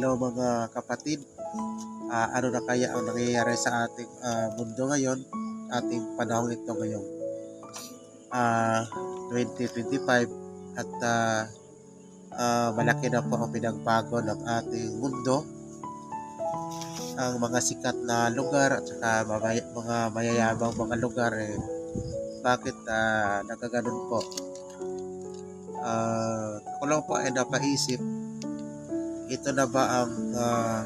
Hello mga kapatid. Ah, ano na kaya ang nangyayari sa ating ah, mundo ngayon, ating panahon ito ngayong ah, 2025 at ah, ah, malaki na po ang pinagbago ng ating mundo. Ang mga sikat na lugar at saka mamay- mga mayayabang mga lugar eh, bakit ah, nagkaganon po? Ah, ako lang po ay napaisip ito na ba ang ah,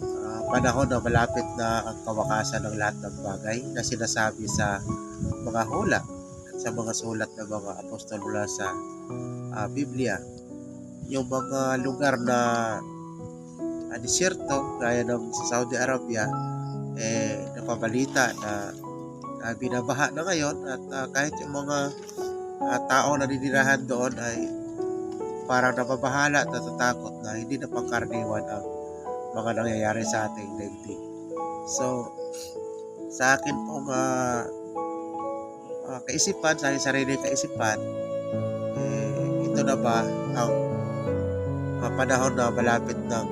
ah, panahon na malapit na ang kawakasan ng lahat ng bagay na sinasabi sa mga hula at sa mga sulat ng mga apostol mula sa ah, Biblia. Yung mga lugar na uh, disyerto gaya ng sa Saudi Arabia eh napabalita na ah, binabaha na ngayon at ah, kahit yung mga ah, tao na ninirahan doon ay parang nababahala at natatakot na hindi na pangkaraniwan ang mga nangyayari sa ating daigdig. So, sa akin pong ah, ah, kaisipan, sa aking sarili kaisipan, eh, ito na ba ang ah, panahon na malapit ng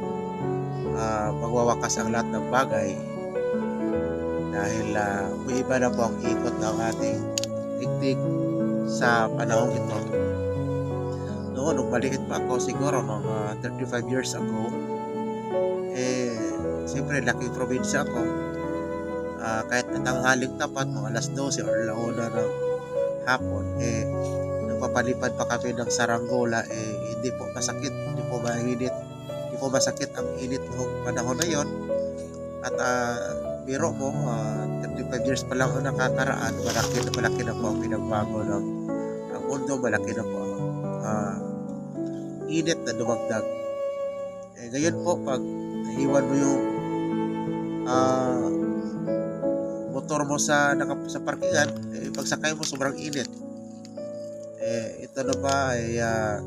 ah, magwawakas ang lahat ng bagay dahil uh, iba na po ang ikot ng ating digdig sa panahon ito noon, nung maliit pa ako siguro, mga 35 years ago, eh, siyempre, laking probinsya ako. Ah, kahit na tanghaling tapat, mga alas 12 or launa ng hapon, eh, nagpapalipad pa kami ng saranggola, eh, hindi po masakit, hindi po mainit, hindi po masakit ang init ng panahon na yon. At ah, biro mo, ah, 35 years pa lang ang nakakaraan, malaki na malaki na po ang pinagbago ng ang mundo, malaki na po ang ah, init na dumagdag. Eh, ngayon po, pag naiwan mo yung ah, motor mo sa, naka, sa parkingan, eh, pagsakay mo sobrang init. Eh, ito na ba ay ah,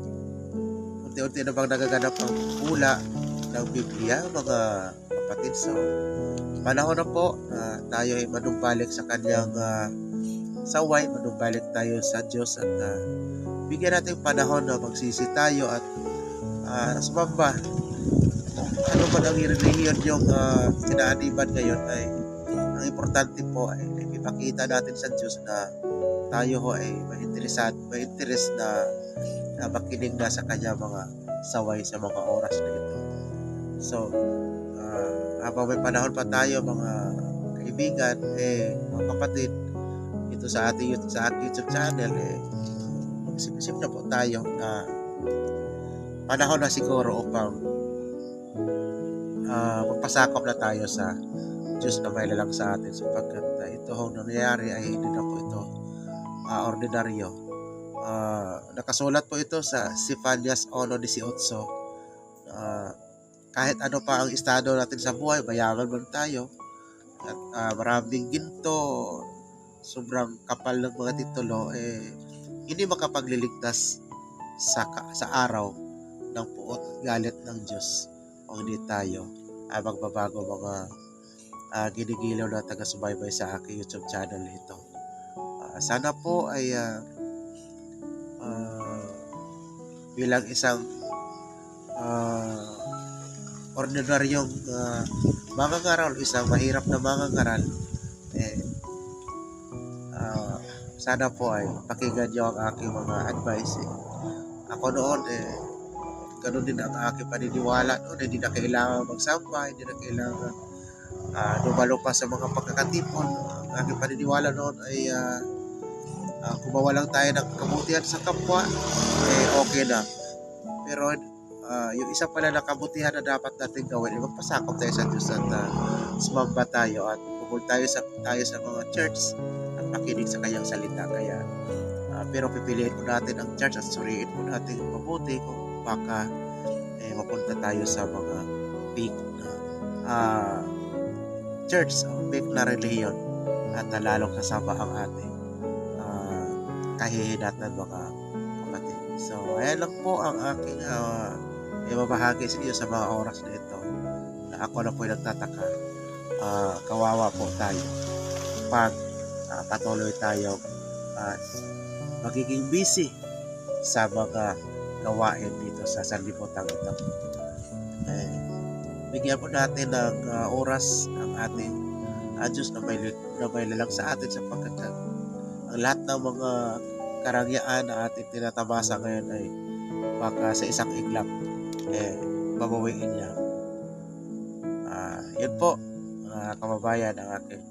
unti-unti na bang nagaganap ang hula ng Biblia, mga kapatid. So, panahon na po na tayo ay manumbalik sa kanyang ah, saway, manumbalik tayo sa Diyos at ah, bigyan natin panahon na magsisi tayo at uh, sumamba. Ano man ang reliyon yung uh, sinaaniban ngayon ay ang importante po ay ipakita natin sa Diyos na tayo ho ay mainteresad, mainteres na, na makinig na sa kanya mga saway sa mga oras na ito. So, uh, habang may panahon pa tayo mga kaibigan, eh, mga kapatid, ito sa ating YouTube, sa ating YouTube channel, eh, isip-isip na po tayo na panahon na siguro upang uh, magpasakop na tayo sa Diyos na may lalang sa atin sapagkat uh, ito hong nangyayari ay hindi na po ito uh, ordinaryo. Uh, nakasulat po ito sa Sifanias 1.18 uh, kahit ano pa ang estado natin sa buhay, bayaman man tayo at uh, maraming ginto sobrang kapal ng mga titulo eh hindi makapagliligtas sa, sa araw ng puot at galit ng Diyos o hindi tayo ay magbabago mga uh, ginigilaw na taga-subaybay sa aking YouTube channel ito. Uh, sana po ay uh, uh, bilang isang uh, ordinaryong uh, mangangaral, isang mahirap na mangangaral, sana po ay pakinggan niyo ang aking mga advice. Eh. Ako noon, eh, ganun din ang aking paniniwala noon. Hindi na kailangan magsamba, hindi na kailangan uh, dumalo pa sa mga pagkakatipon. Ang aking paniniwala noon ay uh, uh, kumawa lang tayo ng kabutihan sa kapwa, eh okay na. Pero uh, yung isa pala na kabutihan na dapat natin gawin, ay magpasakop tayo sa Diyos at uh, sumamba tayo at pupul tayo sa, tayo sa mga church at makinig sa kanyang salita. Kaya, uh, pero pipiliin po natin ang church at suriin po natin mabuti kung baka eh, mapunta tayo sa mga big na uh, church o big na reliyon at uh, lalong kasama ang ating uh, kahihinatan mga kapatid. So, ayan lang po ang aking uh, ibabahagi sa iyo sa mga oras na ito na ako na po nagtataka uh, kawawa po tayo pag uh, patuloy tayo uh, magiging busy sa mga gawain dito sa sanlibutan ito. eh, bigyan po natin ng ah, oras ang ating uh, Diyos na may, na may lalang sa atin sapagkat ang lahat ng mga karangyaan na ating tinatamasa ngayon ay baka sa isang iglap eh babawiin niya. Ah, yun po mga kababayan ang aking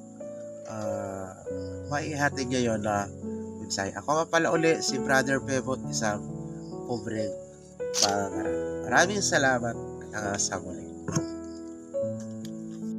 uh, maihati niya yon na mensahe. Ako nga pala uli si Brother Pebot isang pobreng pangarap. Maraming salamat at hanggang sa muli.